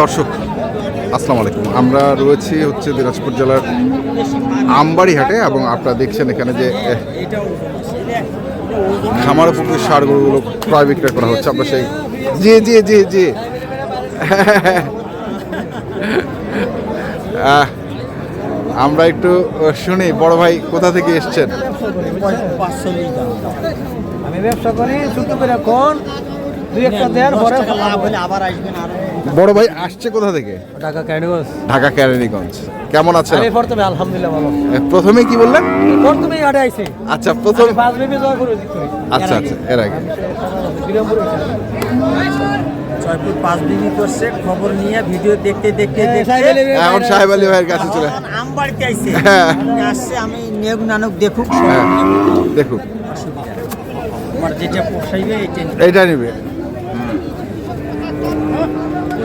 দর্শক, আসসালামু আলাইকুম। আমরা রয়েছি হচ্ছে দিনাজপুর জেলার আমবাড়ি হাটে এবং আপনারা দেখছেন এখানে যে খামার পুকুরের সার গরুগুলো ক্রয় বিক্রয় করা হচ্ছে। আমরা সেই, জি জি জি জি। আমরা একটু শুনি, বড় ভাই কোথা থেকে এসছেন? আমি ব্যবসা করি ছোট করে দুই একটা দেন পরে লাভ হলে আবার আসবেন আরও। বড় ভাই আসছে কোথা থেকে? ক্যানিগস ঢাকা কেরানীগঞ্জ কেমন আছেন? আমি প্রথমে আলহামদুলিল্লাহ ভালো। প্রথমে কি বললেন? প্রথমে হাটে আইছি। আচ্ছা প্রথম পাঁচ জয় করে দিচ্ছি আচ্ছা আচ্ছা এর আগে। বিরামপুর জয়পুর পাঁচ করছে খবর নিয়ে ভিডিও দেখতে দেখতে। এখন সাহেব আলী ভাইয়ের কাছে চলে আম বাড়িতে আইছে। হ্যাঁ। আসছে আমি নেব নানক দেখুক। হ্যাঁ নেই। আমার যেটা পোষাইবে এটা নিবে। এইটা নিবে হ্যাঁ? আপনি কত রাখব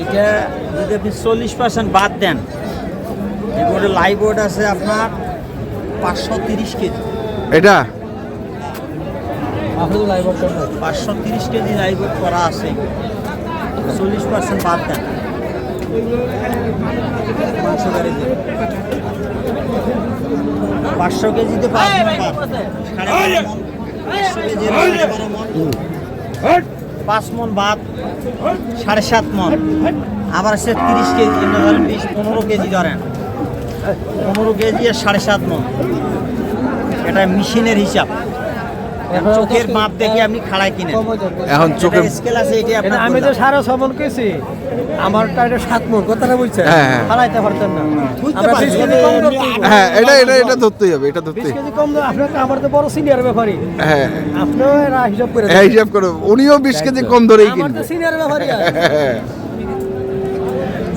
এটা যদি আপনি চল্লিশ পার্সেন্ট বাদ দেন এগুলো লাইভ ওয়েট আছে আপনার পাঁচশো তিরিশ কেজি। এটা আপনি তো লাইভ অপশন পাঁচশো তিরিশ কেজি লাইভ করা আছে। চল্লিশ পার্সেন্ট বাদ দেন। পাঁচশো কেজিতে। পাঁচ মন বাদ। সাড়ে সাত মন আবার সে তিরিশ কেজি ধরেন বিশ, পনেরো কেজি ধরেন। পনেরো কেজি আর সাড়ে সাত মন এটা মেশিনের হিসাব। চোখের মাপ দেখে আপনি খাড়ায় কিনেন। এখন চোখে স্কেল আছে এটি আপনার আমি তো আমার টাইটা সাত মন কথাটা বলছে হ্যাঁ, হ্যাঁ। পারতেন না। হ্যাঁ এটা এটা এটা ধরতেই হবে এটা ধরতেই কেজি কম ধর- আপনার তো আমার তো বড় সিনিয়র ব্যাপারই। হ্যাঁ। আপনিও হিসাব করে হ্যাঁ হিসাব করো উনিও বিশ কেজি কম ধরেই আমার কিনবে। তো সিনিয়র ব্যাপারই হ্যাঁ।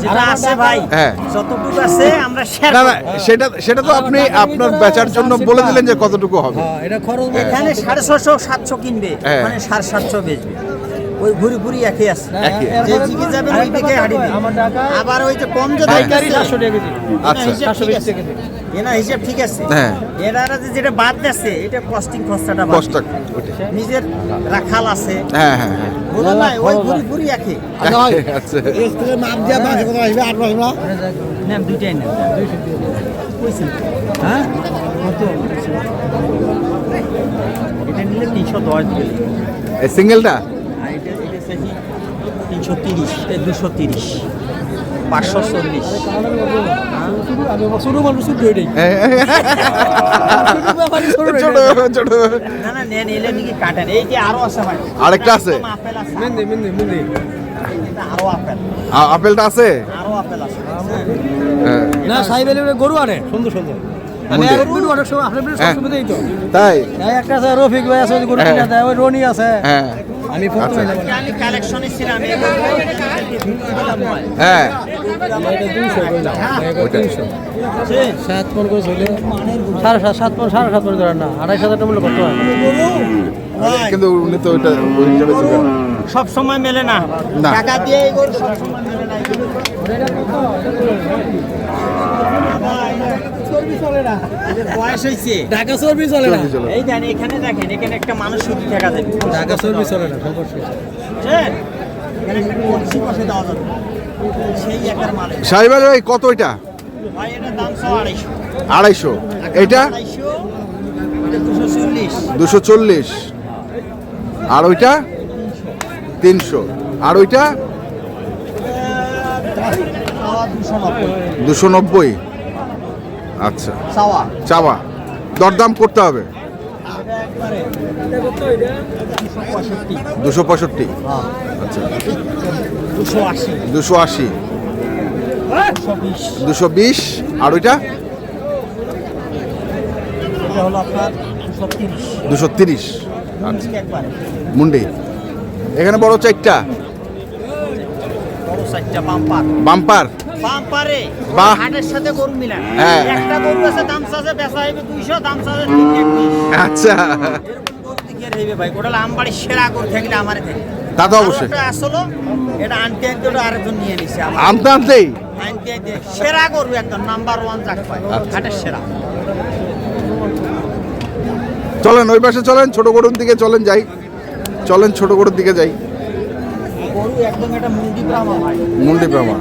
যেটা আছে ভাই হ্যাঁ। যতটুকু আছে আমরা শেয়ার না না সেটা সেটা তো আপনি আপনার বেচার জন্য বলে দিলেন যে কতটুকু হবে। হ্যাঁ এটা খরচ এখানে সাড়ে ছশো সাতশো কিনবে। হ্যাঁ। সাড়ে সাতশো বেচবে। ওই ঘুরি ঘুরি একই আছে। যে দিকে যাবেন ওই দিকে হাঁটিবে আবার ওই যে কম যে হ্যাঁ। পাইকারি টাকা কেজি। আচ্ছা। হিসাব সাতশো ঠিক বিশ আছে। টাকা কেজি। এনার হিসাব ঠিক আছে। হ্যাঁ। এনারা যে যেটা বাদ দিচ্ছে এটা কস্টিং খরচাটা বাদ কষ্ট নিজের রাখাল আছে। হ্যাঁ হ্যাঁ হ্যাঁ। বলে ওই ঘুরি ঘুরি একই। আচ্ছা। দুইটাই কইছেন হ্যাঁ? এটা নিলে তিনশো দশ। দিবে সিঙ্গেলটা আর এটা এটা চাইছি তিনশো তিরিশ দুশো তিরিশ। পাঁচশো চল্লিশ। আরেকটা আছে? আপেলটা আছে? হ্যাঁ। না সাহেব গরু আনে। সুন্দর সুন্দর। হ্যাঁ। তাই? একটা আছে রফিক ভাই আছে হ্যাঁ। রনি আছে। হ্যাঁ। আমি আচ্ছা। হ্যাঁ সাত সাড়ে সাত সাড়ে সাত ধরেন না আড়াইশ হাজার টাকা মূল্য কত হয়? কিন্তু উনি তো ওইটা ওই হিসাবে সব সময় মেলে না। টাকা দিয়ে সব সময় মেলে না। এদের বয়স হয়েছে ঢাকা চর্বি চলে না? এই দেন এখানে দেখেন এখানে একটা মানুষ শুধু টাকা দেবে ঢাকা চর্বি চলে না সমস্যা এখানে একটা কলসি বসে দেওয়া যাবে। সেই একার মালিক। সাহেব আলী ভাই কত এটা? ভাই এটার দাম সব আড়াইশো। আড়াইশো। এটা? দুশো চল্লিশ। আর ওইটা? তিনশো। আর ওইটা? দুশো নব্বই। আচ্ছা। চাওয়া। চাওয়া। দরদাম করতে হবে। দুশো পঁয়ষট্টি। আচ্ছা। দুশো আশি। দুশো বিশ। আর ওইটা? দুশো তিরিশ। আচ্ছা। মুন্ডি। এখানে বড় চারটা। বাম্পার। বাম্পারে বাহ। হাটের সাথে গরু মিলান। হ্যাঁ। একটা গরু আছে দাম চাষে বেচা হইবে দুইশো দাম চাষে তিন একত্রিশ। আচ্ছা। দিকে ভাই ওটা আমবাড়ির সেরা গরু থাকলে আমারে থেকে তা তো অবশ্যই। আসলো এটা আনতে আনতে ওটা আরেকজন নিয়ে নিছে আমার। আনতে আনতেই? আনতে আনতে সেরা একদম নাম্বার ওয়ান যাক পায় আচ্ছা। হাটের সেরা। চলেন ওই পাশে চলেন ছোট গরুর দিকে চলেন যাই। চলেন ছোট গরুর দিকে যাই। গরু একদম এটা মুন্ডি ভাই। মুন্ডি ব্রাহ্মা।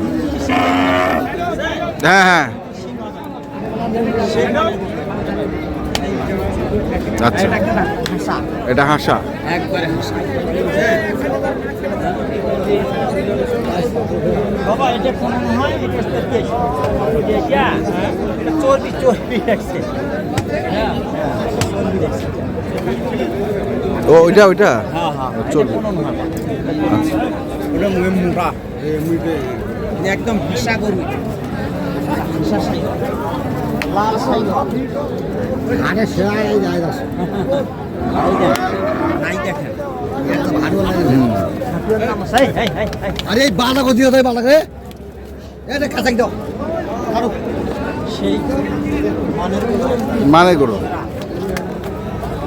হ্যাঁ হ্যাঁ। আচ্ছা। এটা হাসা। এটা হাসা একবারে হাসা। বাবা এটা কোন হয় এটা হচ্ছে এটা চর্বি চর্বি রাখছে হ্যাঁ। ও ওইটা ওইটা? হ্যাঁ হ্যাঁ চর্বি। চর্বি আচ্ছা। ওটা মুড়া। একদম হাসা গরু লাল সাই আগে সেরাই যায় নাই দেখেন ভালো লাগে আরে এই বাধা কো দিও তাই বাধা রে এটা কাঁচাই দাও আরও সেই মানে গরু।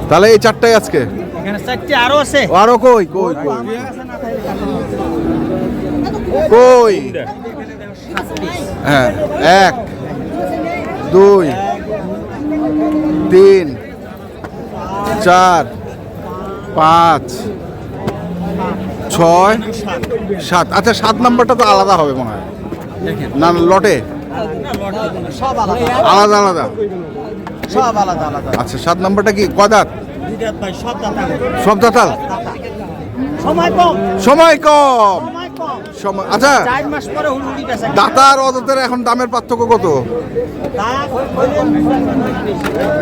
তাহলে এই চারটাই আজকে? এখানে চারটে আরও আছে। আরও কই কই কই? কই? হ্যাঁ এক দুই তিন চার পাঁচ ছয় সাত। আচ্ছা সাত নাম্বারটা তো আলাদা হবে মনে হয়। না না, লটে? আলাদা আলাদা। আলাদা সব আলাদা আলাদা আচ্ছা সাত নাম্বারটা কি? কদাত সব দাতা সব দাতাল সময় কম। সময় কম। সময় আচ্ছা চার মাস পরে হুলুড়ি বেচা দাতা আর অদাতের এখন দামের পার্থক্য কত?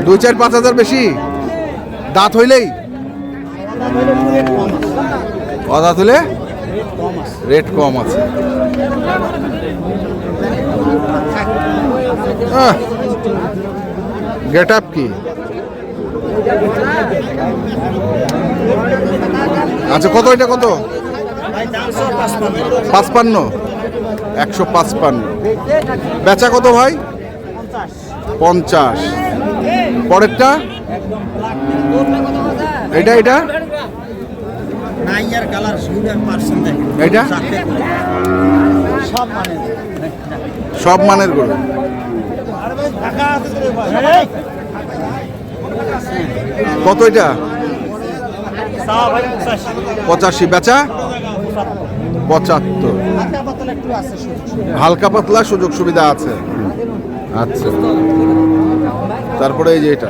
দুই চার পাঁচ হাজার বেশি? দাঁত হইলেই? অদাঁত হলে রেট কম আছে। গেট আপ কি? আচ্ছা কত এটা কত? পাঁচপান্ন। একশো পাঁচপান্ন। বেচা কত ভাই? পঞ্চাশ। পরেরটা? এটা এটা এইটা? সব মানে মানের গরু। কত এটা? পঁচাশি। বেচা? পঁচাত্তর। হালকা পাতলা সুযোগ সুবিধা আছে। আচ্ছা। তারপরে এই যে এটা।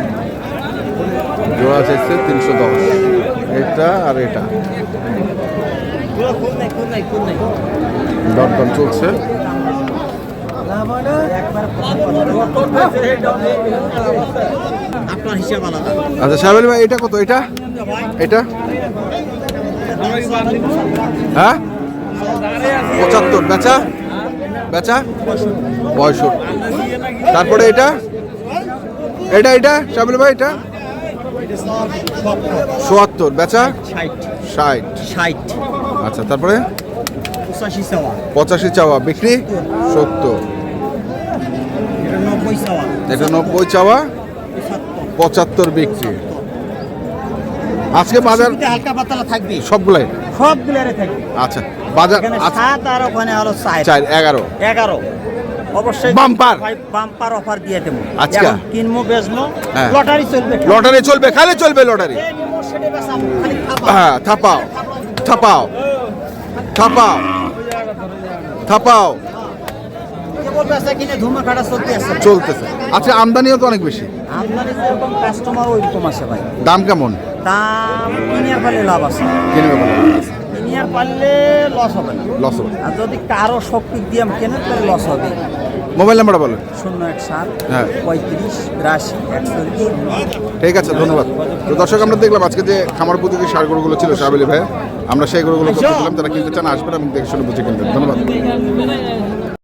জোড়া চাইছে তিনশো দশ। এটা আর এটা। দরদাম চলছে। আচ্ছা ভাই কত? এটা? হ্যাঁ? পঁচাত্তর। তারপরে এটা? এটা এটা? সাবিল ভাই, এটা? চুয়াত্তর বেচা? ষাট। ষাট। আচ্ছা তারপরে? পঁচাশি চাওয়া। পঁচাশি চাওয়া বিক্রি? সত্তর। এটা নব্বই চাওয়া। পঁচাত্তর বিক্রি। আজকে বাজার হালকা পাতলা থাকবে। সবগুলাই? সবগুলোরে থাকবে। আচ্ছা বাজার এখানে সাত আর ওখানে হলো চার এগারো। এগারো। অবশ্যই বাম্পার। বাম্পার অফার দিয়ে দেবো? এখন কিনবো বেচবো হ্যাঁ। লটারি চলবে। লটারি চলবে খালি চলবে লটারি। হ্যাঁ থাপাও। থাপাও। থাপাও। থাপাও। চলতেছে। আচ্ছা আমদানিও তো অনেক বেশি। আপনাদের যেরকম কাস্টমার ওইরকম আছে ভাই। দাম কেমন? দাম কিনে ফেলে লাভ আছে। কিনবে বলো। কিনে নিয়ে পারলে লস হবে না। লস হবে আর যদি কারও শক্তি দিয়ে কেনে তাহলে লস হবে। মোবাইল নাম্বারটা বলেন। শূন্য এক সাত হ্যাঁ। পঁয়ত্রিশ বিরাশি একচল্লিশ ঠিক আছে ধন্যবাদ। তো দর্শক আমরা দেখলাম আজকে যে খামার উপযোগী সার গরুগুলো ছিল সাহাবেলি ভাই আমরা সেই গরুগুলো করতে দিলাম তারা কিনতে চান আসবেন এবং দেখে শুনে বুঝে কিনবেন। ধন্যবাদ।